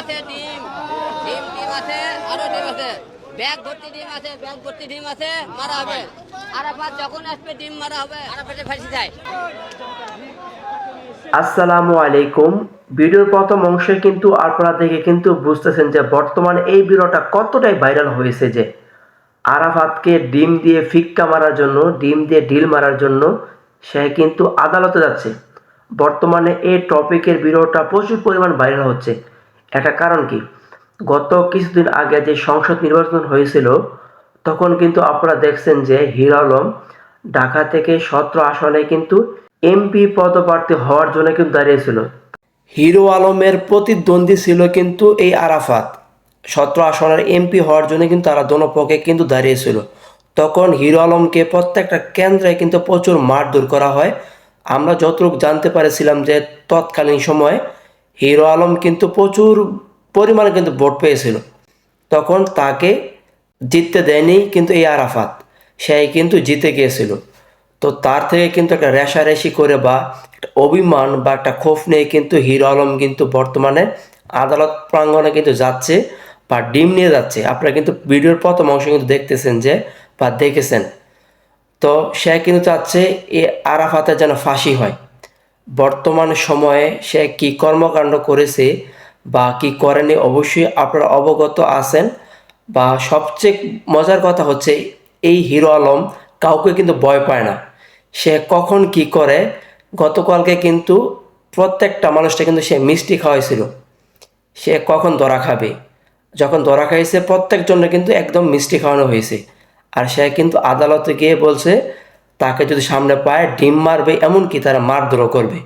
আছে, ডিম। ডিম ডিম আছে, আরও ডিম আছে। ব্যাগ ভর্তি ডিম আছে, ব্যাগ ভর্তি ডিম আছে, মারা হবে। আরাফাত যখন আসবে, ডিম মারা হবে আরাফাতে ফাঁসি যায় আসসালামু আলাইকুম। ভিডিওর প্রথম অংশে কিন্তু আপনারা দেখে কিন্তু বুঝতেছেন যে বর্তমানে এই ভিডিওটা কতটাই ভাইরাল হয়েছে যে আরাফাতকে ডিম দিয়ে ফিক্কা মারার জন্য, ডিম দিয়ে ডিল মারার জন্য সে কিন্তু আদালতে যাচ্ছে। বর্তমানে এই টপিকের ভিডিওটা প্রচুর পরিমাণ ভাইরাল হচ্ছে। একটা কারণ কি? গত কিছুদিন আগে যে সংসদ নির্বাচন হয়েছিল, তখন কিন্তু আপনারা দেখছেন যে হিরো আলম ঢাকা থেকে সতেরো আসনে কিন্তু এমপি পদপ্রার্থী হওয়ার জন্য কিন্তু দাঁড়িয়েছিল। হিরো আলমের প্রতিদ্বন্দ্বী ছিল কিন্তু এই আরাফাত। সতেরো আসনের এমপি হওয়ার জন্য কিন্তু তারা দনপক্ষে কিন্তু দাঁড়িয়েছিল। তখন হিরো আলমকে প্রত্যেকটা কেন্দ্রে কিন্তু প্রচুর মারধর করা হয়। আমরা যতটুকু জানতে পারেছিলাম যে তৎকালীন সময়ে হিরো আলম কিন্তু প্রচুর পরিমাণে কিন্তু ভোট পেয়েছিল। তখন তাকে জিততে দেয়নি কিন্তু এই আরাফাত। সে কিন্তু জিতে গিয়েছিল। তো তার থেকে কিন্তু একটা রেশারেশি করে বা একটা অভিমান বা একটা ক্ষোভ নিয়ে কিন্তু হিরো আলম কিন্তু বর্তমানে আদালত প্রাঙ্গণে কিন্তু যাচ্ছে বা ডিম নিয়ে যাচ্ছে। আপনারা কিন্তু ভিডিওর প্রথম অংশ কিন্তু দেখতেছেন যে বা দেখেছেন। তো সে কিন্তু চাচ্ছে এ আরাফাতের যেন ফাঁসি হয়। বর্তমান সময়ে সে কি কর্মকাণ্ড করেছে বা কি করেনি অবশ্যই আপনারা অবগত আছেন। বা সবচেয়ে মজার কথা হচ্ছে এই হিরো আলম কাউকে কিন্তু ভয় পায় না। সে কখন কি করে, গতকালকে কিন্তু প্রত্যেকটা মানুষটা কিন্তু সে মিষ্টি খাওয়াইছিল। সে কখন দরা খাবে? যখন দরা খাইছে প্রত্যেকজনে কিন্তু একদম মিষ্টি খাওয়ানো হয়েছে। আর সে কিন্তু আদালতে গিয়ে বলছে তাকে যদি সামনে পায়, ডিম মারবে, এমনকি তারা মারধরও করবে।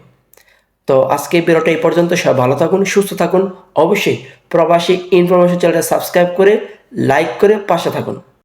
তো আজকে ভিডিওটা এই পর্যন্ত। সবাই ভালো থাকুন, সুস্থ থাকুন। অবশ্যই প্রবাসী ইনফরমেশন চ্যানেলটা সাবস্ক্রাইব করে, লাইক করে পাশে থাকুন।